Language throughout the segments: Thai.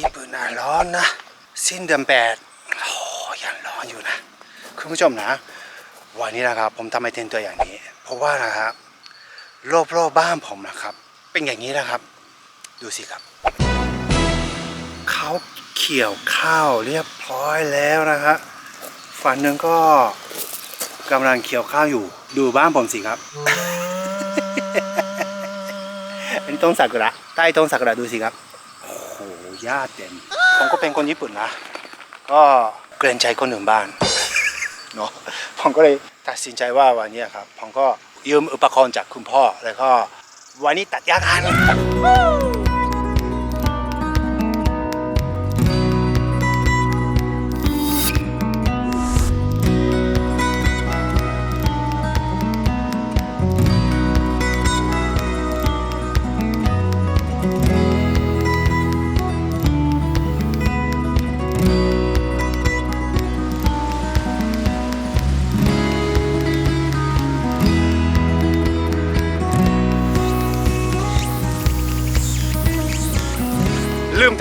ญี่ปุ่นน่ะร้อนนะ สิ้นเดือนแปดโอ้ยังร้อนอยู่นะ คุณผู้ชมนะ วันนี้นะครับ ผมทำไมเทนตัวอย่างนี้ เพราะว่านะครับรอบๆบบ้านผมนะครับ เป็นอย่างนี้นะครับ ดูสิครับ เขาเขี่ยวข้าวเรียบร้อยแล้วนะครับฝันหนึ่งก็กำลังเขี่ยวข้าวอยู่ ดูบ้านผมสิครับ อันนี้ต้นซากุระใต้ต้นซากุระดูสิครับ ญ้าเต็มผมก็เป็นคนญี่ปุ่นนะ ก็เกรงใจคนอื่นบ้านเนาะผมก็เลยตัดสินใจว่าวันนี้ครับผมก็ยืมอุปกรณ์จากคุณพ่อแล้วก็วันนี้ตัดหญ้ากัน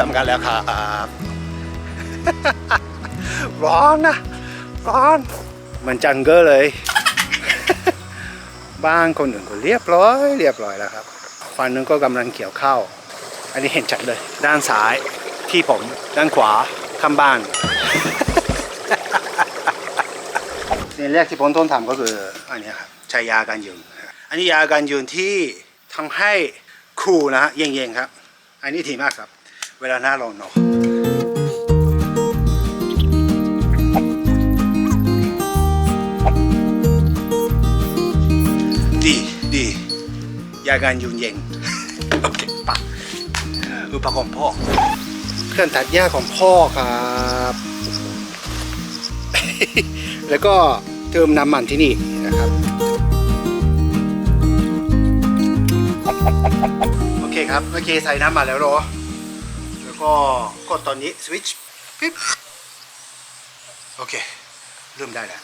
ำกันแล้วครับร้อนนะ ร้อน เหมันจังเกอร์เลย บ้านคนอื่นก็เรียบร้อย เรียบร้อยแล้วครับฟันนึงก็กำลังเกี่ยวข้าวอันนี้เห็นชัดเลย ด้านซ้ายที่ผมด้านขวาข้างบ้านสิ่งแรกที่ผมต้องทำก็คืออันนี้ครับใช้ยากันยุงอันนี้ยากันยุงที่ทำให้คูลนะฮะเย็นๆครับ อันนี้ดีมากครับ เวลาหน้าร้อนเนาะดีดียากันยุงเย็นโอเคปะอุปกรณ์พ่อเครื่องตัดหญ้าของพ่อครับ แล้วก็เติมน้ำมันที่นี่นะครับ โอเคครับ เมื่อกี้ใส่น้ำมันแล้วเหรอ こうコットンにスイッチピッ OK ルームダイナー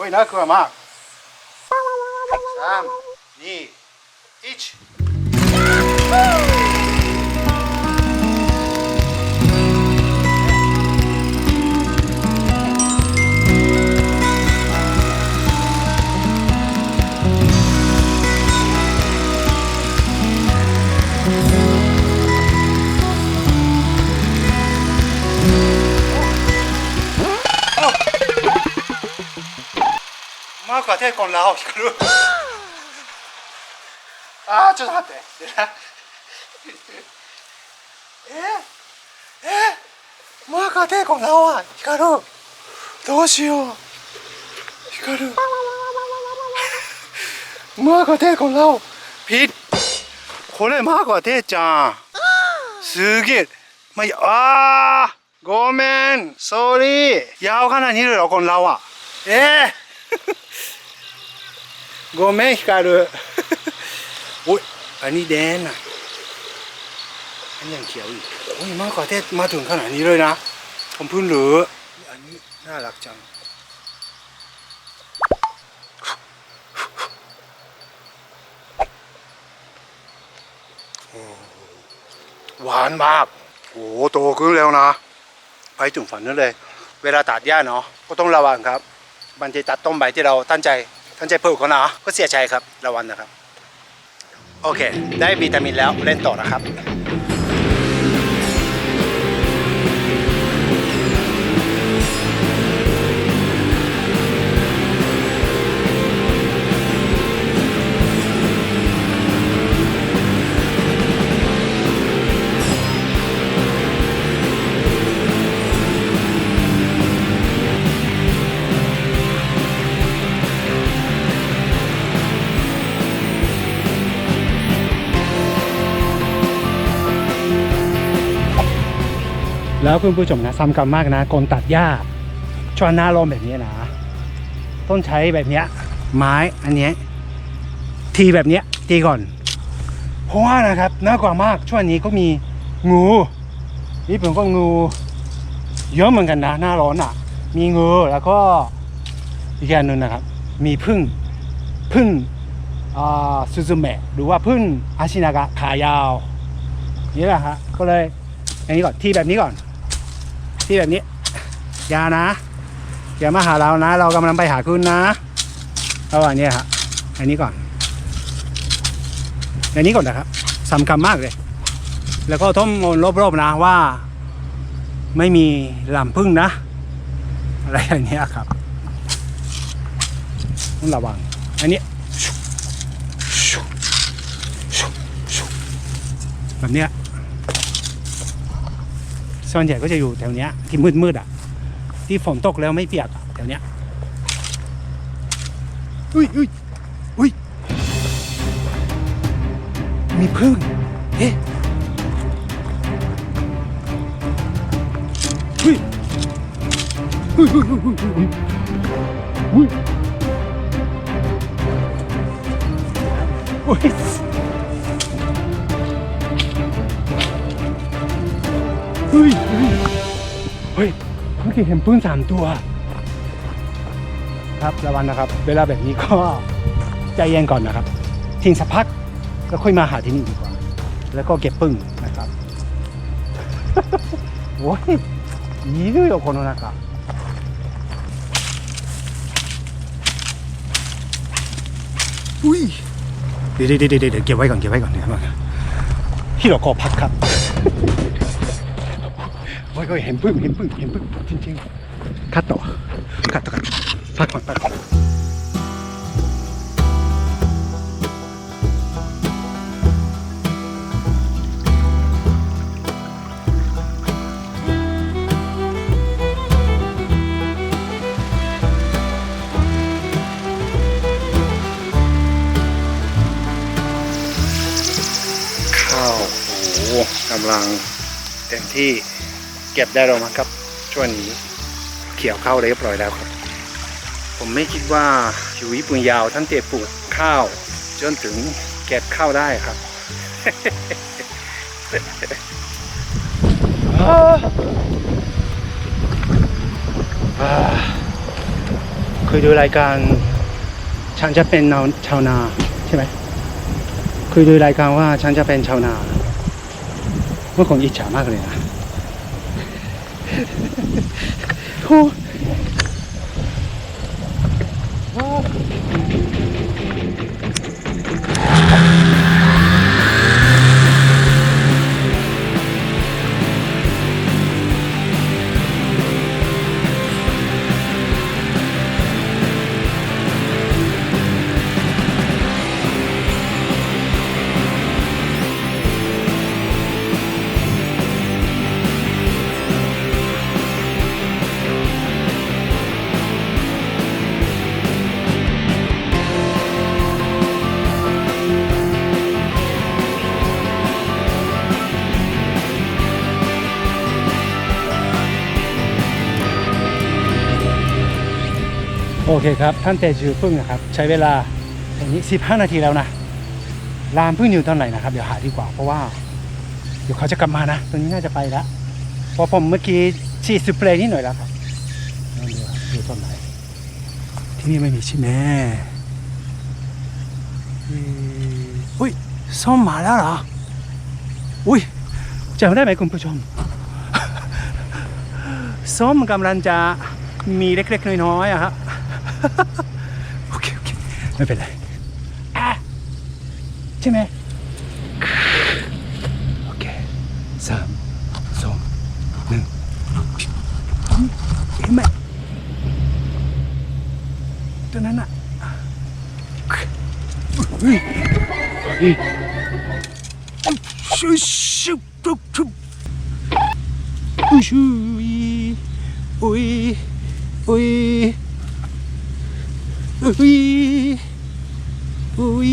おいなくはまあ321てこのラオヒあちょっと待って。え？え？えマーカーテのラはヒどうしよう。ヒカマーカーテイコのラオピッ。これマーカーテちゃん。すげえ。まあ、いやあごめん、ソーリー。やおかなにいるよ、このラは。え？えーごめん、ヒカル。おい、อันนี้แดงอ่ะ อันนี้ยังเขียวอีกโอ้ยมากกว่าเทศมาถึงขนาดนี้เลยนะ ผมเพิ่งรู้อันนี้น่ารักจัง โอ้หวานมาก โอ้โตขึ้นแล้วนะ ไปถึงฝันนั่นเลย เวลาตัดหญ้าเนาะ ก็ต้องระวังครับ มันจะตัดต้นใบที่เราตั้งใจ ท่านใจปลูกเขานะก็เสียใจครับระวังนะครับ โอเค ได้วิตามินแล้วเล่นต่อนะครับ แล้วคุณผู้ชมนะสำคัญมากนะคนตัดหญ้าช่วงหน้าลมแบบนี้นะ ต้องใช้แบบเนี้ย ไม้อันเนี้ยทีแบบเนี้ยตีก่อน เพราะว่านะครับน่ากลัวมากช่วงนี้ก็มีงูนี่ผมก็งูเยอะเหมือนกันนะหน้าร้อนอะ มีงูแล้วก็อีกอย่างหนึ่งนะครับ มีพึ่งพึ่งอ่าซูซูเมะหรือว่าพึ่งอาชินากะขายาวนี่แหละฮะก็เลยแอันนี้ก่อนที่แบบนี้ก่อน ที่แบบนี้อย่านะอย่ามาหาเรานะ เรากำลังไปหาคุณนะเอาอันนี้ครับอันนี้ก่อนอันนี้ก่อนนะครับสำคัญมากเลย แล้วก็ท่องมนรอบๆนะว่า ไม่มีลำพึ่งนะ อะไรอย่างเงี้ยครับต้องระวัง อันนี้แบบเนี้ย ส่วนใหญ่ก็จะอยู่แถวเนี้ยที่มืดๆอะ ที่ฝนตกแล้วไม่เปียกอะแถวเนี้ยอุ้ยอุ้ยอุ้ยมีพึ่งเฮ้ยเฮ้ยเฮ้ยเฮ้ยเฮ้ยเฮ้ยเฮ้ยโอ้ย เฮ้ยเฮ้ยเฮ้ยเมื่อกี้เห็นปืนสามตัว ครับระวังนะครับ เวลาแบบนี้ก็ใจเย็นก่อนนะครับ ทิ้งสักพักแล้วค่อยมาหาที่นี่ดีกว่า แล้วก็เก็บปึ้งนะครับ โอ้ยいるよこの中อุ้ยเดี๋ยวเดี๋ยวเดี๋ยวเดี๋ยวเก็บไว้ก่อนเก็บไว้ก่อนเก็บไว้ก่อนฮิโรโกะพักครับ โอ้ยโอ้ยเห็นปึ้งเห็นปึ้งเห็นปึ้งจริงๆคัดต่อคัดต่อกันพักก่อนพักก่อนข้าวโอ้โหกำลังเต็มที่ เก็บได้แล้วมั้งครับ ช่วงนี้เกี่ยวข้าวเรียบร้อยแล้วครับ ผมไม่คิดว่าชีวิตปุญยาวท่านเตะปลูกข้าว จนถึงเก็บข้าวได้ครับเคยดูรายการฉันจะเป็นนาชาวนาใช่ไหมเคยดูรายการว่าฉันจะเป็นชาวนาเมื่อก่อนอิจฉามากเลยนะ โโอเคครับ ท่านเตจือพึ่งนะครับ ใช้เวลาอย่างนี้15 นาทีแล้วนะลามพึ่งอยู่ตอนไหนนะครับ เดี๋ยวหาดีกว่าเพราะว่า เดี๋ยวเขาจะกลับมานะตอนนี้น่าจะไปแล้วพราะผมเมื่อกี้ฉีดสเปรย์นิดหน่อยแล้วครับลองดูอยู่ตอนไหน ที่นี่ไม่มีใช่ไหมอุ้ยส้มมาแล้วเหรออุ้ยจำได้ไหมคุณผู้ชมส้มกำลังจะมีเล็กๆน้อยๆอะครับ โอเค โอเค ไม่เป็นไรอะใช่ไหมโอเคสามสองหนึ่งเห็นไหมตัวนั้นอะเฮ้ยเฮ้ยชุบชุบชุบชุบอุ้ยชุยอุ้ยอุ้ย อุ้ยอุ้ย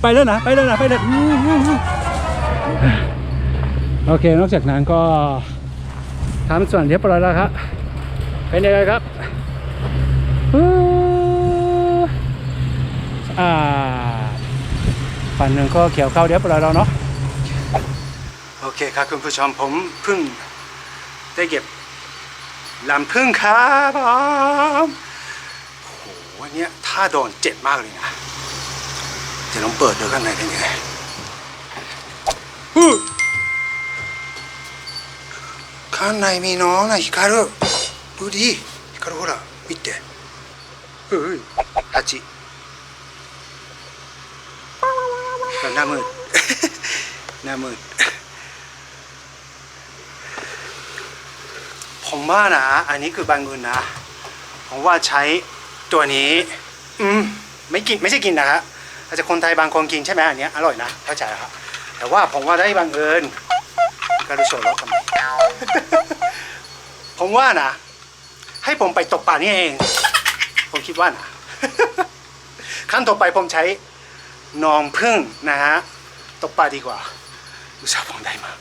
ไปแล้วนะไปแล้วนะไปแล้วโอเคนอกจากนั้นก็ทำส่วนเรียบร้อยแล้วครับเป็นยังไงครับอ่าฝั่งหนึ่งก็เขียวเข้าเรียบร้อยแล้วเนาะโอเคครับคุณผู้ชมผมเพิ่งได้เก็บลำพึ่งครับผมวันเนี้ยถ้าโดนเจ็บมากเลยนะเดี๋ยวลองเปิดดูข้างในเป็นยังไงอู้ ข้างในมีน้องนะฮิคารุดูดิฮิคารุほら見てเฮ้ยฮัจิหน้ามืด หน้ามืด ผมว่านะ อันนี้คือบางเงินนะ ผมว่าใช้ ตัวนี้ อืมไม่กินไม่ใช่กินนะฮะอาจจะคนไทยบางคนกินใช่ไหมอันเนี้ยอร่อยนะเข้าใจแล้วครับแต่ว่าผมว่าได้บางเอิญกรู้สึกแล้วทำไมผมว่านะ ให้ผมไปตกปลานี่เอง ผมคิดว่านะขั้นต่อไปผมใช้นองพึ่งนะฮะตกปลาดีกว่าอุตส่าห์ผมได้มา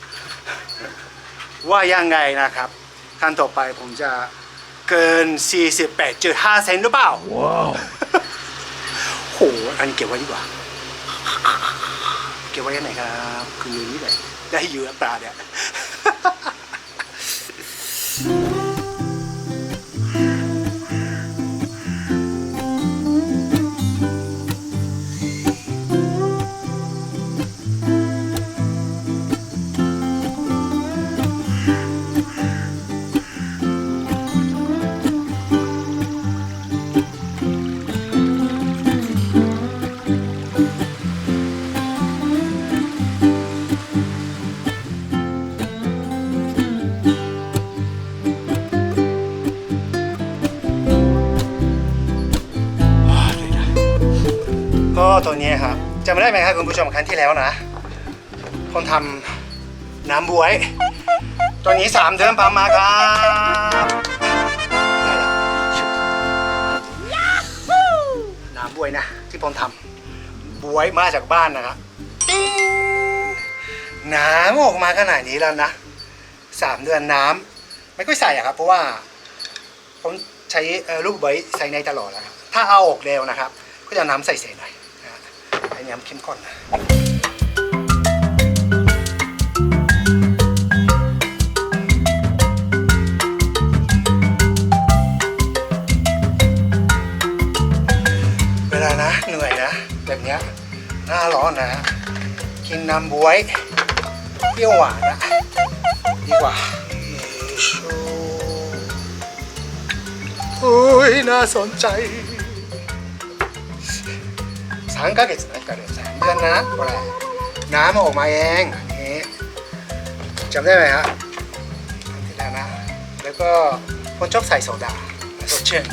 ว่ายังไงนะครับขั้นต่อไปผมจะ เกิน 48.5 เซนหรือเปล่า ว้าว โห อันนี้เก็บไว้ดีกว่า เก็บไว้ยังไหนครับ คือมือนี้เลย ได้เยอะปลาเนี่ย ตัวนี้ครับจำได้ไหมครับคุณผู้ชมครั้งที่แล้วนะ คนทำน้ำบวย ตัวนี้สามเดือนปามมาครับได้แล้วชุบน้ำบวยนะ ที่ผมทำบวยมาจากบ้านนะครับน้ำออกมาขนาดนี้แล้วนะสามเดือนน้ำไม่ค่อยใส่อะครับ เพราะว่าผมใช้ลูกใบใส่ในตลอดนะครับถ้าเอาออกเร็วนะครับ ก็จะน้ำใส่เศษหน่อย นะฮะไอ้น้ำเข้มข้นนะเวลานะเหนื่อยนะ แบบเนี้ยหน้าร้อนนะกินน้ำบวยเปรี้ยวหวานนะดีกว่าโอ้ยน่าสนใจ สามヶ月นะกันสามเดือนนะอะไรน้ำมันออกมาเองอันนี้จำได้ไหมฮะครั้งที่แล้วนะ แล้วก็คนชอบใส่โซดาสดชื่น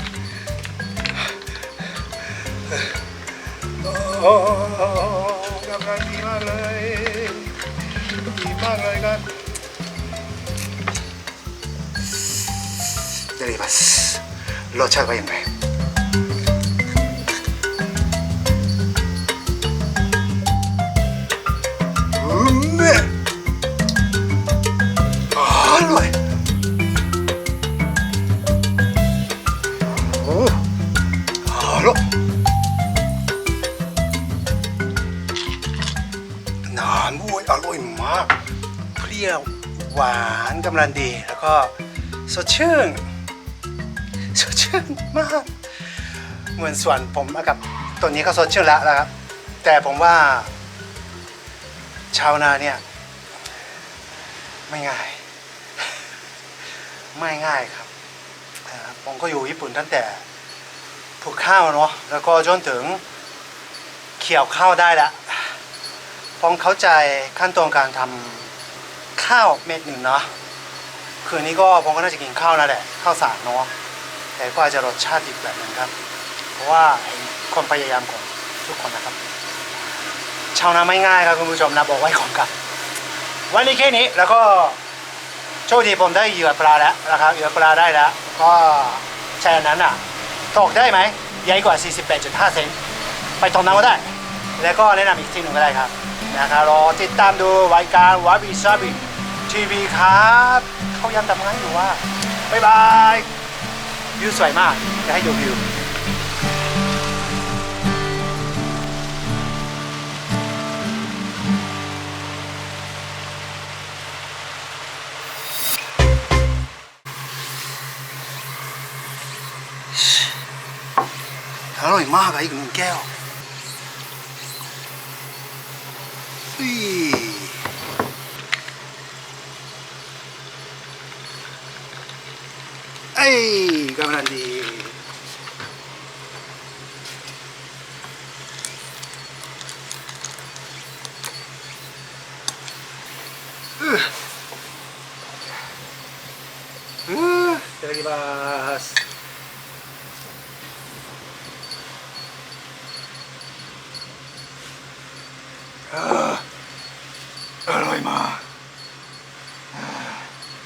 โอ้กำลังดีมากเลยดีมากเลยครับいただきますรสชาติว่ายังไง ำลังดีแล้วก็สดชื่นสดชื่นมาก เหมือนส่วนผมกับตัวนี้ก็สดชื่นแล้วนะครับ แต่ผมว่า ชาวนาเนี่ย ไม่ง่าย ไม่ง่ายครับ ผมก็อยู่ญี่ปุ่นตั้งแต่ปลูกข้าวเนาะแล้วก็จนถึงเขี่ยวข้าวได้ล้วผมเข้าใจขั้นตอนการทำข้าวเม็ดหนึ่งเนาะ คืนนี้ก็ผมก็น่าจะกินข้าวนั่นแหละข้าวสารเนาะแต่ก็อาจจะรสชาติอีกแบบหนึงครับ เพราะว่าเห็นความพยายามของทุกคนนะครับ ชาวนาไม่ง่ายครับคุณผู้ชมนะบอกไว้ของกันวันนี้แค่นี้แล้วก็โชคดีผมได้เหยื่อปลาแล้วนะครับเหยื่อปลาได้แล้ว ก็แช่นั้นอะตกได้ไหมใหญ่กว่า 48.5 เซนไปตรงนั้นก็ได้ แล้วก็แนะนำอีกที่หนึ่งก็ได้ครับนะครับรอติดตามดูรายการวาบิซาบิทีวีครับ เขายังทำงานอยู่ว่าบ๊ายบายวิวสวยมากจะให้ดูวิวอร่อยมากอะอีกหนึ่งแก้วอุ้ย กำลังดี